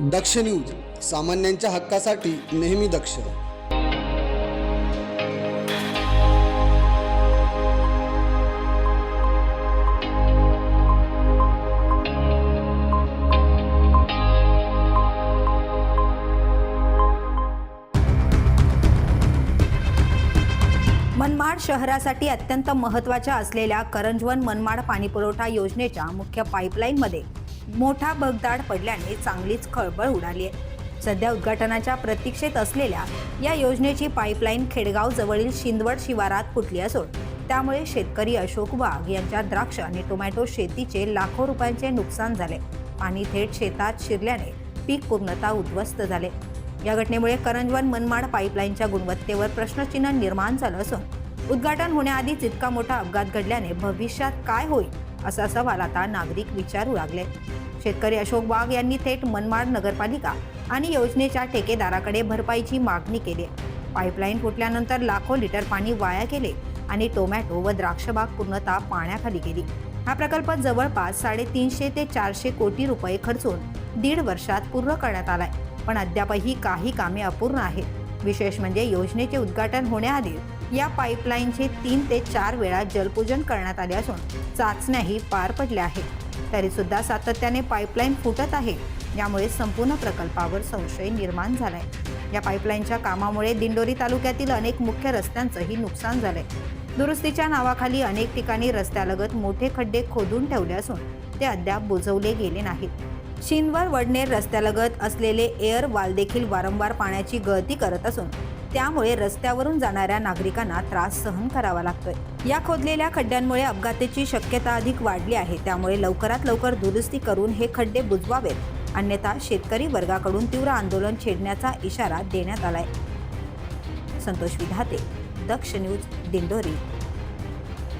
दक्ष news सामान्यांच्या हक्कासाठी नेहमी दक्ष. मनमाड शहरासाठी अत्यंत महत्त्वाच्या असलेल्या करंजवन मनमाड पाणीपुरवठा योजनेच्या मुख्य पाईपलाईनमध्ये मोठा भगदाड पडल्याने चांगलीच खळबळ उडाली आहे. सध्या उद्घाटनाच्या प्रतीक्षेत असलेल्या या योजनेची पाईपलाईन खेडगाव जवळील शिंदवड शिवारात फुटली असून त्यामुळे शेतकरी अशोक वाघ यांच्या द्राक्ष आणि टोमॅटो शेतीचे लाखो रुपयांचे नुकसान झाले पाणी थेट शेतात शिरल्याने पीक पूर्णतः उद्ध्वस्त झाले. या घटनेमुळे करंजवन मनमाड पाईपलाईनच्या गुणवत्तेवर प्रश्नचिन्ह निर्माण झालं असून उद्घाटन होण्याआधीच इतका मोठा अपघात घडल्याने भविष्यात काय होईल असा सवाल आता नागरिक विचारू लागले. शेतकरी अशोक वाघ यांनी थेट मनमाड नगरपालिका आणि योजनेच्या ठेकेदाराकडे भरपाईची मागणी केली. पाईपलाईन फुटल्यानंतर लाखो लिटर पाणी वाया गेले आणि टोमॅटो व द्राक्षबाग पूर्णतः पाण्याखाली गेली. हा प्रकल्प जवळपास साडेतीनशे ते चारशे कोटी रुपये खर्चून दीड वर्षात पूर्ण करण्यात आलाय. पण अद्यापही काही कामे अपूर्ण आहेत. विशेष म्हणजे योजनेचे उद्घाटन होण्याआधी या पाईपलाईनचे तीन ते चार वेळा जलपूजन करण्यात आले असून चाचण्याही पार पडल्या आहेत. तरी सुद्धा सातत्याने पाईपलाईन फुटत आहे. यामुळे संपूर्ण प्रकल्पावर संशय निर्माण झालाय. या पाईपलाईनच्या कामामुळे दिंडोरी तालुक्यातील अनेक मुख्य रस्त्यांचंही नुकसान झालंय. दुरुस्तीच्या नावाखाली अनेक ठिकाणी रस्त्यालगत मोठे खड्डे खोदून ठेवले असून ते अद्याप बुजवले गेले नाहीत. शिनवर वडनेर रस्त्यालगत असलेले एअर वाल देखील वारंवार पाण्याची गळती करत असून त्यामुळे रस्त्यावरून जाणाऱ्या नागरिकांना त्रास सहन करावा लागतोय. या खोदलेल्या खड्ड्यांमुळे अपघाताची शक्यता अधिक वाढली आहे. त्यामुळे लवकरात लवकर दुरुस्ती करून हे खड्डे बुजवावेत. अन्यथा शेतकरी वर्गाकडून तीव्र आंदोलन छेडण्याचा इशारा देण्यात आलाय. संतोष विधाते दक्ष न्यूज दिंडोरी.